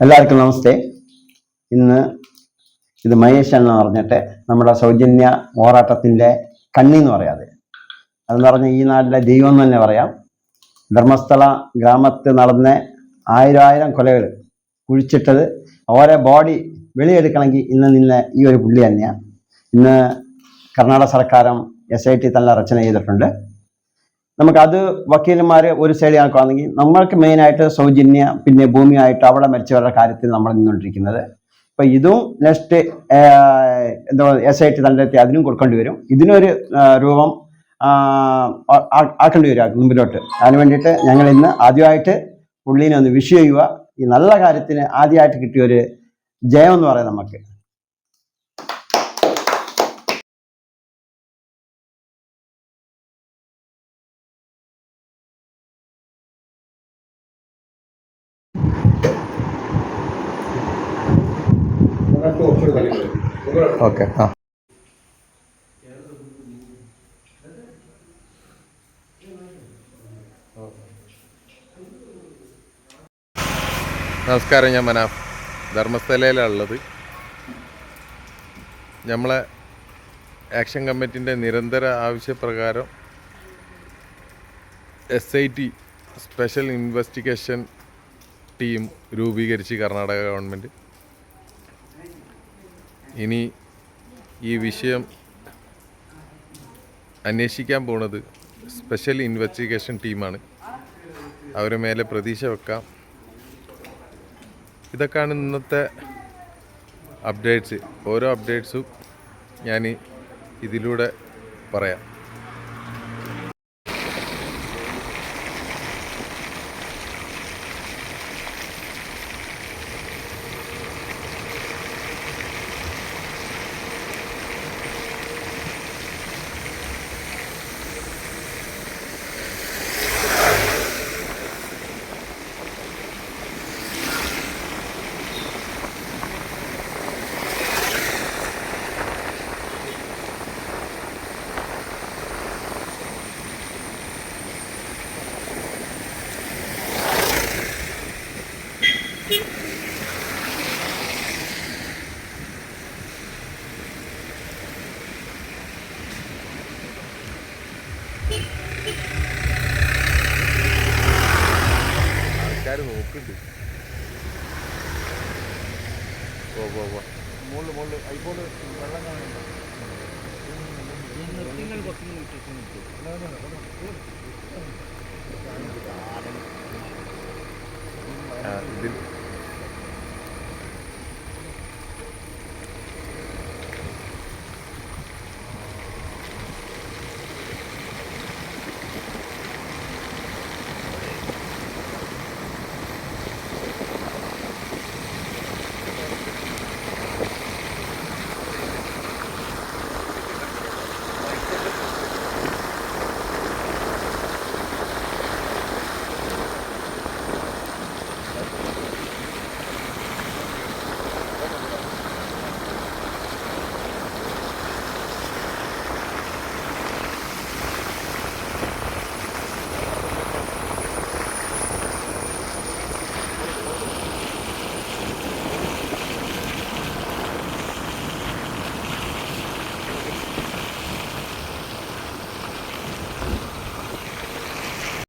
എല്ലാവർക്കും നമസ്തേ. ഇന്ന് ഇത് മഹേഷ് എന്ന് പറഞ്ഞിട്ട് നമ്മുടെ സൗജന്യ പോരാട്ടത്തിന്റെ കണ്ണി എന്ന് പറയാതെ അതെന്ന് പറഞ്ഞാൽ ഈ നാട്ടിലെ ദൈവം തന്നെ പറയാം. ധർമ്മസ്ഥല ഗ്രാമത്തിൽ നടന്ന ആയിരം ആയിരം കൊലകൾ കുഴിച്ചിട്ടത് ഓരോ ബോഡി വെളിയെടുക്കണമെങ്കിൽ ഇന്ന് നിന്ന ഈ ഒരു പുള്ളി തന്നെയാണ് ഇന്ന് കർണാടക സർക്കാരും എസ് ഐ ടി തന്നെ രചന ചെയ്തിട്ടുണ്ട്. നമുക്കത് വക്കീലന്മാർ ഒരു സൈഡ് കണക്കാണെങ്കിൽ നമ്മൾക്ക് മെയിനായിട്ട് സൗജന്യ പിന്നെ ഭൂമിയായിട്ട് അവിടെ മരിച്ചവരുടെ കാര്യത്തിൽ നമ്മൾ നിന്നുകൊണ്ടിരിക്കുന്നത്. അപ്പം ഇതും നെക്സ്റ്റ് എന്താ എസ് ഐ ടി തണ്ടെത്തി അതിനും കൊടുക്കേണ്ടി വരും. ഇതിനൊരു രൂപം ആക്കേണ്ടി വരും മുമ്പിലോട്ട്. അതിന് വേണ്ടിയിട്ട് ഞങ്ങൾ ഇന്ന് ആദ്യമായിട്ട് പുള്ളീനെ ഒന്ന് വിഷ് ചെയ്യുക. ഈ നല്ല കാര്യത്തിന് ആദ്യമായിട്ട് കിട്ടിയ ഒരു ജയം എന്ന് പറയാം നമുക്ക്. ഓക്കെ ആ. നമസ്കാരം ഞാൻ മനാഫ്. ധർമ്മസ്ഥലയിലാണ് ഉള്ളത് നമ്മളെ ആക്ഷൻ കമ്മിറ്റിന്റെ നിരന്തര ആവശ്യപ്രകാരം S I T special investigation team രൂപീകരിച്ച് കർണാടക ഗവൺമെന്റ് ഇനി ഈ വിഷയം അന്വേഷിക്കാൻ പോണത് സ്പെഷ്യൽ ഇൻവെസ്റ്റിഗേഷൻ ടീമാണ് അവരെ മേലെ പ്രതീക്ഷ വെക്കാം. ഇതൊക്കെയാണ് ഇന്നത്തെ അപ്ഡേറ്റ്സ് ഓരോ അപ്ഡേറ്റ്സും ഞാൻ ഇതിലൂടെ പറയാം. ആൾക്കാർ മുകളിൽ മുകളിൽ പോ വെള്ളം ആ, ഇതിൽ